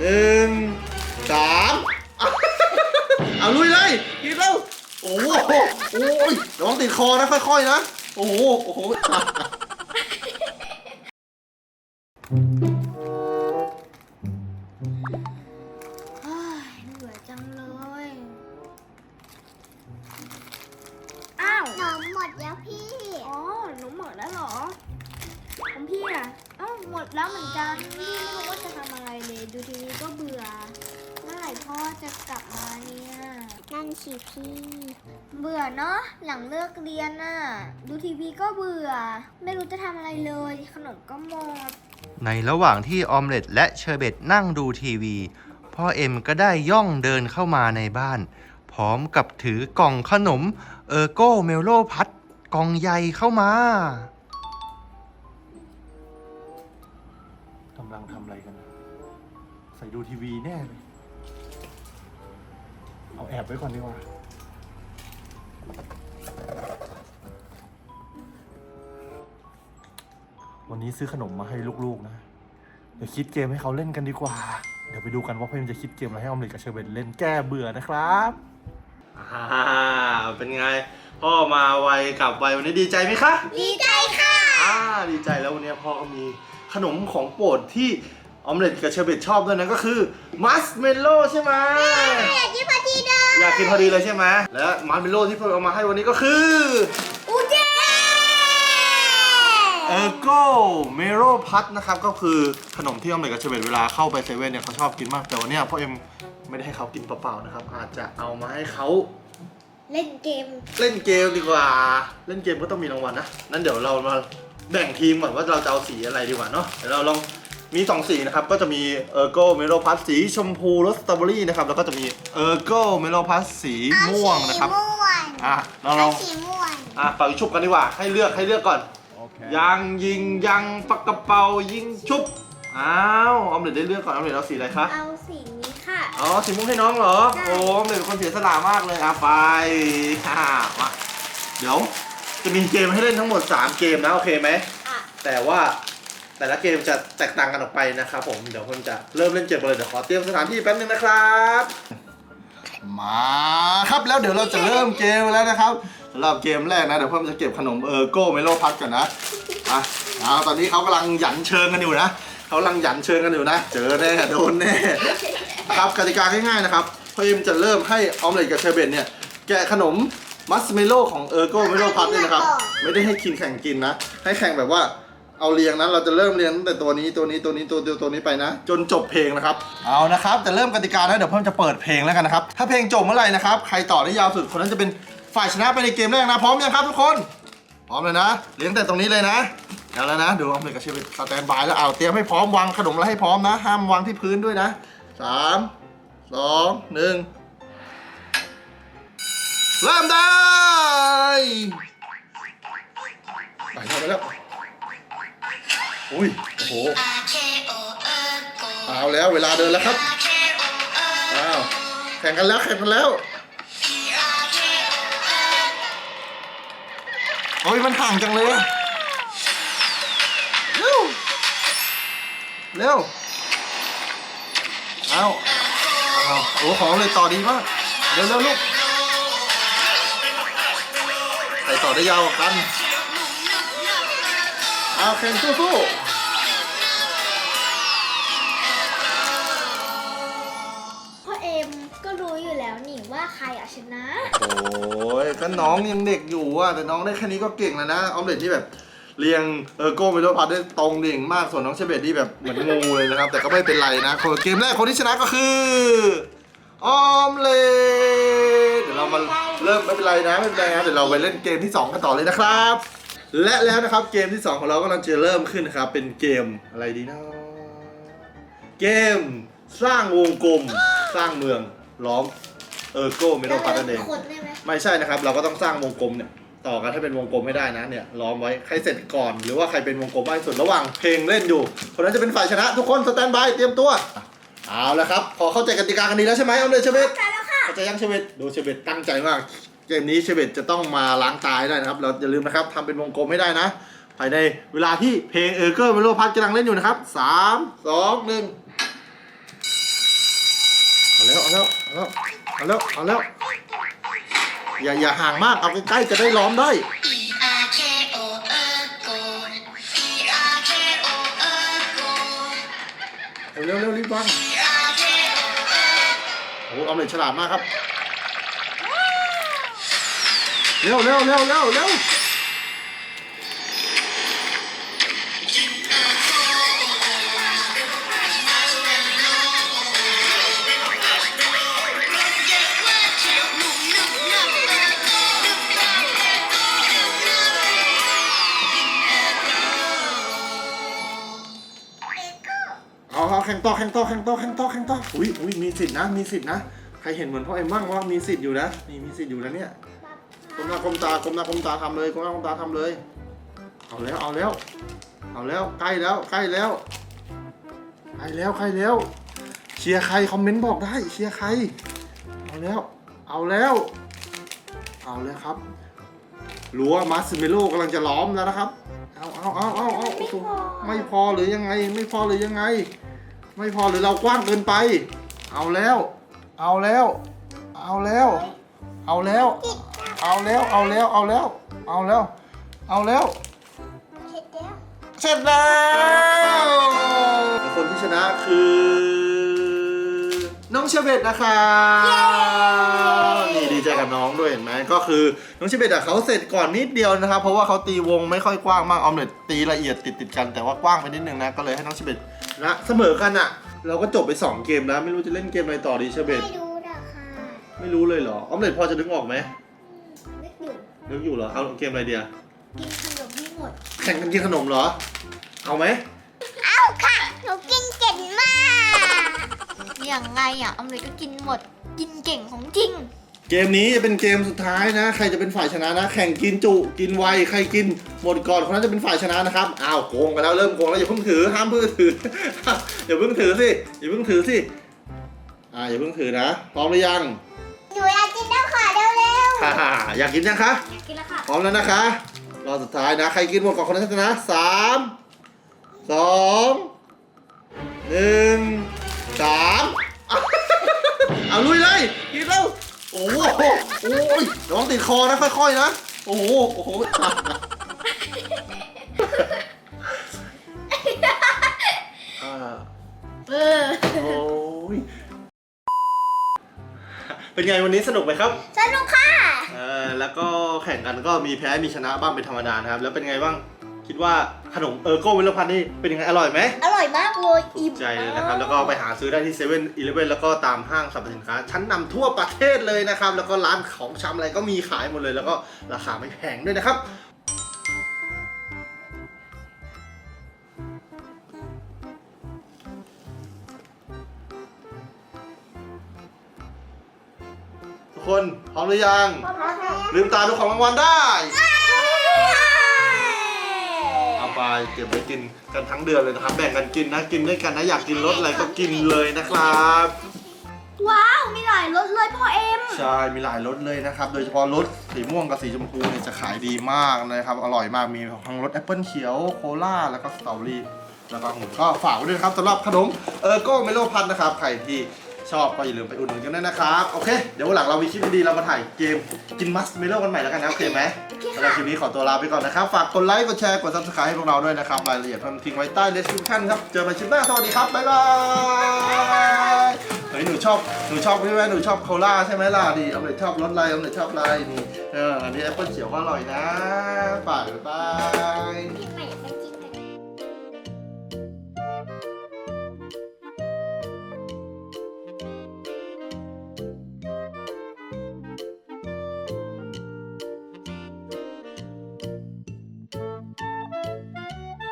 หนึ่งสามเอาลุยเลยกินแล้วโอ้โหโอ้ยระวังติดคอนะค่อยๆนะ โอ้โหโอ้โหเฮ้ยเหนื่อยจังเลย อ้าวหนมหมดแล้วพี่ อ๋อ หนูหมดแล้วเหรอ ของพี่อะอ้าวหมดแล้วเหมือนกัน พี่ไม่รู้ว่าจะทำอะไรเลย ดูทีวีก็เบื่อเมื่อไหร่พ่อจะกลับมาเนี่ยนั่นสิพี่ เบื่อเนาะหลังเลิกเรียนน่ะดูทีวีก็เบื่อ ไม่รู้จะทำอะไรเลย ขนมก็หมด ในระหว่างที่ออมเล็ตและเชอร์เบตนั่งดูทีวี พ่อเอ็มก็ได้ย่องเดินเข้ามาในบ้าน พร้อมกับถือกล่องขนมเออร์โก้เมลโลพัดกล่องใหญ่เข้ามากำลังทำอะไรกัน ใส่ดูทีวีแน่เลยเอาแอบไว้ก่อนดีกว่า วันนี้ซื้อขนมมาให้ลูกๆนะ เดี๋ยวคิดเกมให้เขาเล่นกันดีกว่า เดี๋ยวไปดูกันว่าพ่อเอ็มจะคิดเกมอะไรให้ออมเล็ตกับเชอร์เบตเล่นแก้เบื่อนะครับอ่าเป็นไง พ่อมาไวกลับไววันนี้ดีใจไหมคะ ดีใจค่ะ อ่าดีใจแล้ววันนี้พ่อก็มีขนมของโปรดที่ ออมเล็ตกับเชอร์เบตชอบด้วยนะก็คือมัสเมลโล่ใช่ไหมอยากกินพอดีเด้ออยากกินพอดีเลยใช่ไหมและมัสเมลโล่ที่พ่อเอามาให้วันนี้ก็คืออูเจเออร์โก้เมโลพัทนะครับก็คือขนมที่ออมเล็ตกับเชอร์เบตเวลาเข้าไปเซเว่นเนี่ยเขาชอบกินมากแต่วันเนี้ยพ่อเอ็มไม่ได้ให้เขากินเปล่าๆนะครับ อาจจะเอามาให้เขาเล่นเกม เล่นเกมดีกว่า เล่นเกมก็ต้องมีรางวัลนะนั้นเดี๋ยวเรามาแบ่งทีมก่อนว่าเราจะเอาสีอะไรดีกว่าเนาะเดี๋ยวเราลอง มีสองสีนะครับ ก็จะมีเออร์โก้เมโลพัสสีชมพูรสสตรอเบอรี่นะครับ แล้วก็จะมีเออร์โก้เมโลพัสสีม่วงนะครับสีม่วงอะเราลเอาองสีม่วงอะเป่ายิงชุบกันดีกว่า ให้เลือกให้เลือกก่อน ยังยิงยังปักกระเป๋ายิงชุบ อ้าวออมเล็ตได้เลือกก่อนออมเล็ตเอาสีอะไรคะ เอาสีนี้ค่ะ อ๋อสีม่วงให้น้องเหรอใช่โอ้ออมเล็ตเป็นคนเสียสละมากเลยอะไปฮ่ามาเดี๋ยวจะมีเกมให้เล่นทั้งหมด 3 เกมนะโอเคไหมอะแต่ว่า แต่ละเกมจะแตกต่างกันออกไปนะครับผมเดี๋ยวผมจะเริ่มเล่นเกมเลยเดี๋ยวขอเตรียมสถานที่แป๊บนึงนะครับมาครับแล้วเดี๋ยวเราจะเริ่มเกมแล้วนะครับสำหรับเกมแรกนะเดี๋ยวเพิ่มจะเก็บขนมเออร์โก้เมโลพัทก่อนนะอะเอาตอนนี้เขากำลังหยันเชิงกันอยู่นะเขากำลังหยันเชิงกันอยู่นะ เจอแน่โดนแน่ครับกติกาง่ายๆนะครับพ่อเอ็มจะเริ่มให้ออมเล็ตกับเชอร์เบตเนี่ยแกะขนมมัสเมโลของเออร์โก้เมโลพัทเนี่ยนะครับ ไม่ได้ให้กินแข่งกินนะ ให้แข่งแบบว่า เอาเรียงนะเราจะเริ่มเรียงตั้งแต่ตัวนี้ตัวนี้ตัวนี้ตัวเดียวตัวนี้ไปนะ จนจบเพลงนะครับเอานะครับแต่เริ่มกติกาแล้วเดี๋ยวเพิ่มจะเปิดเพลงแล้วกันนะครับถ้าเพลงจบเมื่อไหร่นะครับใครต่อได้ยาวสุดคนนั้นจะเป็นฝ่ายชนะไปในเกมแรกนะพร้อมยังครับทุกคนพร้อมเลยนะเลี้ยงแต่ตรงนี้เลยนะเอาแล้วนะดูออมเล็ตกับเชอร์เบตสแตนบายแล้วเอาเตรียมให้พร้อมวางขนมแล้วให้พร้อมนะ ห้ามวางที่พื้นด้วยนะสามสองหนึ่งเริ่มได้ไปแล้วไปแล้ว อุ้ยโอ้โหเอาแล้วเวลาเดินแล้วครับอ้าวแข่งกันแล้วแข่งกันแล้วโอ้ยมันห่างจังเลย เร็ว เร็ว เอาเอาโอ้ของเลยต่อดีมาก เร็วเร็วลูกใครต่อได้ยาวกว่ากัน เอาแข่งสู้ๆพ่อเอ็มก็รู้อยู่แล้วนี่ว่าใครอะชนะโอ้ยก็น้องยังเด็กอยู่อะแต่น้องได้แค่นี้ก็เก่งแล้วนะออมเล็ตที่แบบเรียงเออโก้เมโลพัดได้ตรงเด่งมากส่วนน้องเชเบตที่แบบเหมือนงูเลยนะครับ แต่ก็ไม่เป็นไรนะคนเกมแรกคนที่ชนะก็คือออมเล็ตเดี๋ยวเรามาเริ่มไม่เป็นไรนะไม่เป็นไรนะเดี๋ยวเราไปเล่นเกมที่สองกันต่อเลยนะครับ และแล้วนะครับเกมที่สองของเรากำลังจะเริ่มขึ้นนะครับ เป็นเกมอะไรดีนะเกมสร้างวงกลมสร้างเมืองล้อมเออโก้เมโลพัดนั่นเองคนได้ไหมไม่ใช่นะครับ เราก็ต้องสร้างวงกลมเนี่ยต่อกันให้เป็นวงกลมให้ได้นะเนี่ยล้อมไว้ใครเสร็จก่อนหรือว่าใครเป็นวงกลมมากที่สุดระหว่างเพลงเล่นอยู่คนนั้นจะเป็นฝ่ายชนะ ทุกคนสแตนบายเตรียมตัวเอาละครับพอเข้าใจกติกากันดีแล้วใช่ไหมเอาเลยเชเบตใช่แล้วค่ะเข้าใจยังเชเบตดูเชเบตตั้งใจมาก เกมนี้เชเบตจะต้องมาล้างตายได้นะครับ เราอย่าลืมนะครับทำเป็นวงกลมให้ได้นะ ภายในเวลาที่เพลงเออร์เกอร์เมโลพัทกำลังเล่นอยู่นะครับสามสองหนึ่งเอาแล้วเอาแล้วอย่าอย่าห่างมากเอาใกล้ๆจะได้ล้อมได้ E R K O เออโก E R K O เออโกเร็วเร็วรีบวาง E R K O เออโอ้ออมเล็ตฉลาดมากครับ เร็วเร็วเร็วเร็วเร็วเอาเอาแข่งต่อแข่งต่อแข่งต่อแข่งต่อแข่งต่ออุ้ยอุ้ยมีสิทธินะ มีสิทธินะ ใครเห็นเหมือนพ่อเอ็มบ้างว่ามีสิทธิ์อยู่นะ นี่มีสิทธิ์อยู่นะเนี่ย ก้มหน้าก้มตาก้มหน้าก้มตาทำเลยก้มหน้าก้มตาทำเลย เอาแล้วเอาแล้ว เอาแล้วใกล้แล้วใกล้แล้วใกล้แล้วใกล้แล้วเชียร์ใครคอมเมนต์บอกได้เชียร์ใคร เอาแล้ว เอาแล้ว เอาแล้วครับรั้วมาร์สเมโลกำลังจะล้อมแล้วนะครับ เอาเอาเอาเอาเอาโอ้โหไม่พอหรือยังไง ไม่พอหรือยังไง ไม่พอหรือเรากว้างเกินไป เอาแล้ว เอาแล้ว เอาแล้ว เอาแล้ว เอาแล้วเอาแล้วเอาแล้วเอาแล้วเอาแล้วเสร็จแล้วเสร็จแล้วคนที่ชนะคือ น้องเชเบตนะคะนี่ดีใจกับน้องด้วยเห็นไหมก็คือน้องเชเบตอะเขาเสร็จก่อนนิดเดียวนะครับเพราะว่าเขาตีวงไม่ค่อยกว้างมากออมเล็ตตีละเอียดติดติดๆกันแต่ว่ากว้างไปนิดนึงนะก็เลยให้น้องเชเบตนะเสมอกันอะเราก็จบไป2เกมแล้วไม่รู้จะเล่นเกมอะไรต่อดีเชเบต ไม่รู้นะค่ะ ไม่รู้เลยเหรอออมเล็ตพอจะนึกออกไหม นึกอยู่นึกอยู่เหรอ เอาเกมอะไรเดียกินขนมให้หมด แข่งกันกินขนมเหรอ เอาไหม เอาค่ะ หนูกินเก่งมาก อย่างไงอะออมเล็ตก็กินหมด กินเก่งของจริง เกมนี้จะเป็นเกมสุดท้ายนะ ใครจะเป็นฝ่ายชนะนะ แข่งกินจุ กินไว ใครกินหมดก่อนคนนั้นจะเป็นฝ่ายชนะนะครับ อ้าวโกงกันแล้วเริ่มโกงแล้วอย่าเพิ่งถือ ห้ามเพิ่งถือ อย่าเพิ่งถือสิ อย่าเพิ่งถือสิ อ่าอย่าเพิ่งถือนะ พร้อมหรือยัง หนูอยากกิน อยากกินยังคะอยากกินแล้วค่ะพร้อมแล้วนะคะรอบสุดท้ายนะ ใครกินหมดก่อนคนนั้นชนะสามสองหนึ่งสามเอาลุยเลยกินแล้วโอ้โหโอ้ยระวังติดคอนะค่อยๆนะโอ้โหโอ้โหอ่าเออโอ้ยเป็นไงวันนี้สนุกไหมครับๆสนุกค่ะเออแล้วก็แข่งกันก็มีแพ้มีชนะบ้างเป็นธรรมดานะครับ แล้วเป็นไงบ้างคิดว่าขนมเออร์โก้วิลพันธ์นี่เป็นยังไงอร่อยไหมอร่อยมากเลยถูอิ่มกใจเลยนะครับ แล้วก็ไปหาซื้อได้ที่เซเว่นอีเลฟเว่นแล้วก็ตามห้างสรรพสินค้า ชั้นนำทั่วประเทศเลยนะครับ แล้วก็ร้านของชำอะไรก็มีขายหมดเลย แล้วก็ราคาไม่แพงด้วยนะครับ ทุกคนพร้อมหรือยังลื มตาดูของรางวัลได้เอาไปเก็บไว้กินกันทั้งเดือนเลยนะครับ แบ่งกันกินนะกินด้วยกันนะอยากกินรสอะไรก็กินเลยนะครับ ว้าวมีหลายรสเลยพ่อเอ็มใช่มีหลายรสเลยนะครับ โดยเฉพาะรสสีม่วงกับสีชมพูเนี่ยจะขายดีมากนะครับ อร่อยมากมีทั้งรสแอปเปิลเขียวโคลาแล้วก็สตรอเบอรี่แล้วก็องุ่นก็ฝากไว้ด้วยนะครับสำหรับขนมเออร์โก้เมโลพันนะครับใครที่ ชอบก็อย่าลืมไปอุดหนุนกันด้วยนะครับ โอเค เดี๋ยววันหลังเรามีคลิปดีๆเรามาถ่ายเกมกินมัสเมโลกันใหม่แล้วกันนะโอเคไหมสำหรับคลิปนี้ขอตัวลาไปก่อนนะครับ ฝากกดไลค์ กดแชร์ กด subscribe ให้พวกเราด้วยนะครับ รายละเอียดผมทิ้งไว้ใต้ description ครับ เจอกันคลิปหน้า สวัสดีครับ บ๊ายบายเฮ้ยหนูชอบ หนูชอบใช่ไหมหนูชอบโคลาใช่ไหมล่ะดีเอาเลยชอบรสอะไรเอาเลยชอบอะไรนี่ เออ อันนี้แอปเปิลเขียวก็อร่อยนะ ฝากบ๊ายบาย